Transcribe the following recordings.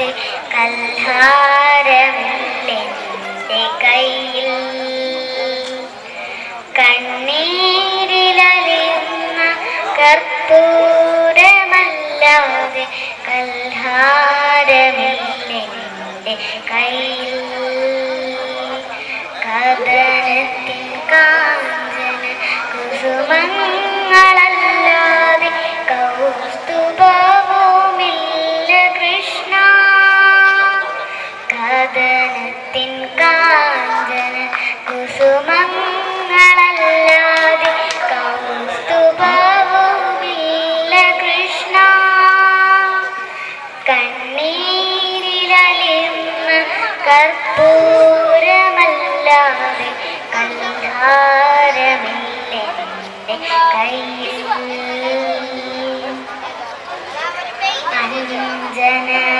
കൽഹാരമില്ലാതെ കൽഹാരമില്ലെന്റെ കയ്യിൽ കണ്ണീരിലലിയുന്ന കർപ്പൂരമല്ലാതെ കൽഹാരമില്ലെന്റെ കയ്യിൽ കഥനത്തിൻ കാഞ്ചന കുസുമങ്ങളല്ലാതെ കഥനത്തിൻ കാഞ്ചന കുസുമങ്ങളല്ലാതെ കൗസ്തുഭവുമില്ല കൃഷ്ണ. കണ്ണീരിലലിയുന്ന കർപ്പൂരമല്ലാതെ കൽഹാരമില്ലെന്റെ കയ്യിൽ. അഞ്ജനവർണനെ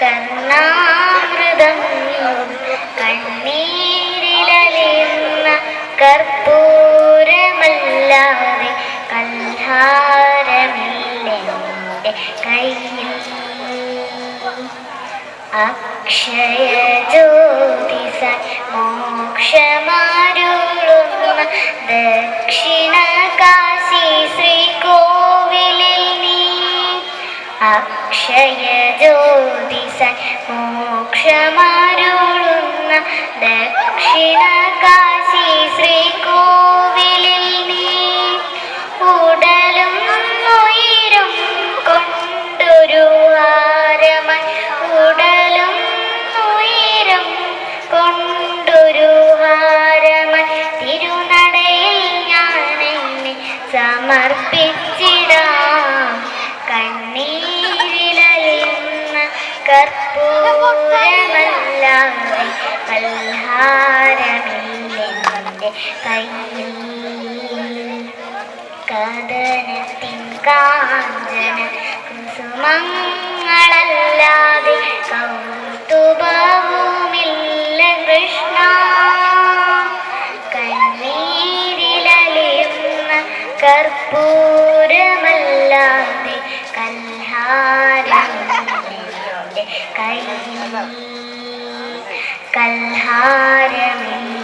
കർണാമൃതം കണ്ണീരിലലിയുന്ന കർപ്പൂരമല്ലാതെ കൽഹാരമില്ലെന്റെ കയ്യിൽ. അക്ഷയ മോക്ഷമാരുളുന്ന ദക്ഷിണ കർപ്പൂരമല്ലാതെ കൽഹാരമില്ലെന്റെ കയ്യിൽ കഥനത്തിൻ കാഞ്ചന കുസുമങ്ങളല്ലാതെ കൗതുഭവുമില്ല കൃഷ്ണ. കണ്ണീരിലലിയുന്ന കർപ്പൂരമല്ലാതെ കൽഹാരമില്ലെന്റെ കൈ കൽഹാരമില്ല